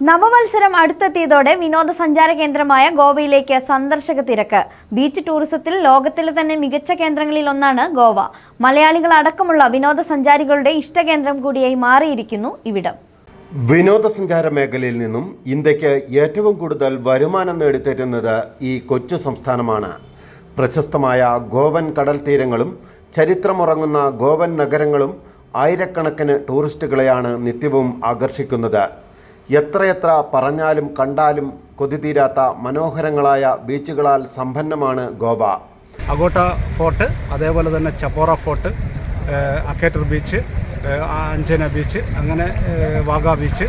നവവത്സരം അടുത്തെത്തിയതോടെ വിനോദസഞ്ചാര കേന്ദ്രമായ ഗോവയിലേക്ക് സന്ദർശക തിരക്ക്. ബീച്ച് ടൂറിസത്തിൽ ലോകത്തിലെ തന്നെ മികച്ച കേന്ദ്രങ്ങളിൽ ഒന്നാണ് ഗോവ. മലയാളികൾ അടക്കമുള്ള വിനോദസഞ്ചാരികളുടെ ഇഷ്ടകേന്ദ്രം കൂടിയായി മാറിയിരിക്കുന്നു ഇവിടം. വിനോദസഞ്ചാര മേഖലയിൽ നിന്നും ഇന്ത്യയ്ക്ക് ഏറ്റവും കൂടുതൽ വരുമാനം നേടിത്തരുന്നത് ഈ കൊച്ചു സംസ്ഥാനമാണ്. പ്രശസ്തമായ ഗോവൻ കടൽ തീരങ്ങളും ചരിത്രമുറങ്ങുന്ന ഗോവൻ നഗരങ്ങളും ആയിരക്കണക്കിന് ടൂറിസ്റ്റുകളെയാണ് നിത്യവും ആകർഷിക്കുന്നത്. എത്രയെത്ര പറഞ്ഞാലും കണ്ടാലും കൊതിതീരാത്ത മനോഹരങ്ങളായ ബീച്ചുകളാൽ സമ്പന്നമാണ് ഗോവ. അഗോട്ട ഫോർട്ട് അതേപോലെ തന്നെ ചപ്പോറ ഫോർട്ട് അക്കേറ്റർ ബീച്ച് അഞ്ചന ബീച്ച് അങ്ങനെ വാഗ ബീച്ച്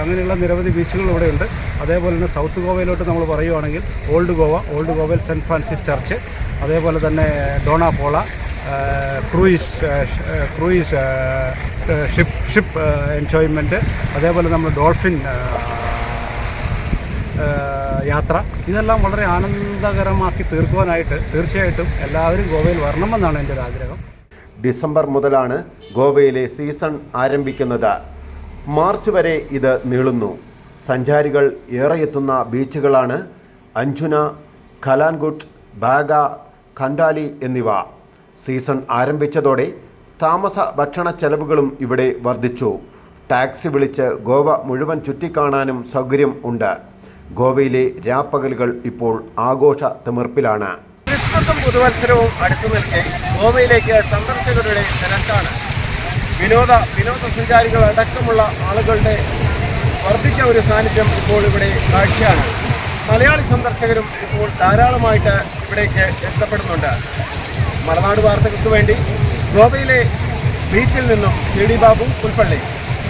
അങ്ങനെയുള്ള നിരവധി ബീച്ചുകൾ ഇവിടെയുണ്ട്. അതേപോലെ തന്നെ സൗത്ത് ഗോവയിലോട്ട് നമ്മൾ പറയുവാണെങ്കിൽ ഓൾഡ് ഗോവ ഓൾഡ് ഗോവയിൽ സെന്റ് ഫ്രാൻസിസ് ചർച്ച് അതേപോലെ തന്നെ Donapaula cruise cruise ship ship enjoyment അതേപോലെ നമ്മൾ ഡോൾഫിൻ യാത്ര. ഇതെല്ലാം വളരെ ആനന്ദകരമാക്കി തീർക്കുവാനായിട്ട് തീർച്ചയായിട്ടും എല്ലാവരും ഗോവയിൽ വരണമെന്നാണ് എന്റെ ഒരു ആഗ്രഹം. ഡിസംബർ മുതലാണ് ഗോവയിലെ സീസൺ ആരംഭിക്കുന്നത്. മാർച്ച് വരെ ഇത് നീളുന്നു. സഞ്ചാരികൾ ഏറെ എത്തുന്ന ബീച്ചുകളാണ് അഞ്ജുന കലാൻഗുട്ട് ബാഗ ഖണ്ടാലി എന്നിവ. സീസൺ ആരംഭിച്ചതോടെ താമസ ഭക്ഷണ ചെലവുകളും ഇവിടെ വർദ്ധിച്ചു. ടാക്സി വിളിച്ച് ഗോവ മുഴുവൻ ചുറ്റിക്കാണാനും സൗകര്യം ഉണ്ട്. ഗോവയിലെ രാപ്പകലുകൾ ഇപ്പോൾ ആഘോഷ തിമിർപ്പിലാണ്. ക്രിസ്മസും പുതുവത്സരവും അടുത്തു നിൽക്കെ ഗോവയിലേക്ക് സന്ദർശകരുടെ തിരക്കാണ്. വിനോദ വിനോദസഞ്ചാരികൾ അടക്കമുള്ള ആളുകളുടെ വർദ്ധിച്ച ഒരു സാന്നിധ്യം ഇപ്പോൾ ഇവിടെ കാഴ്ചയാണ്. മലയാളി സന്ദർശകരും ഇപ്പോൾ ധാരാളമായിട്ട് ഇവിടേക്ക് എത്തപ്പെടുന്നുണ്ട്. മലനാട് വാർത്തകൾക്ക് വേണ്ടി ഗോവയിലെ ബീച്ചിൽ നിന്നും സി ഡി ബാബു പുൽപ്പള്ളി.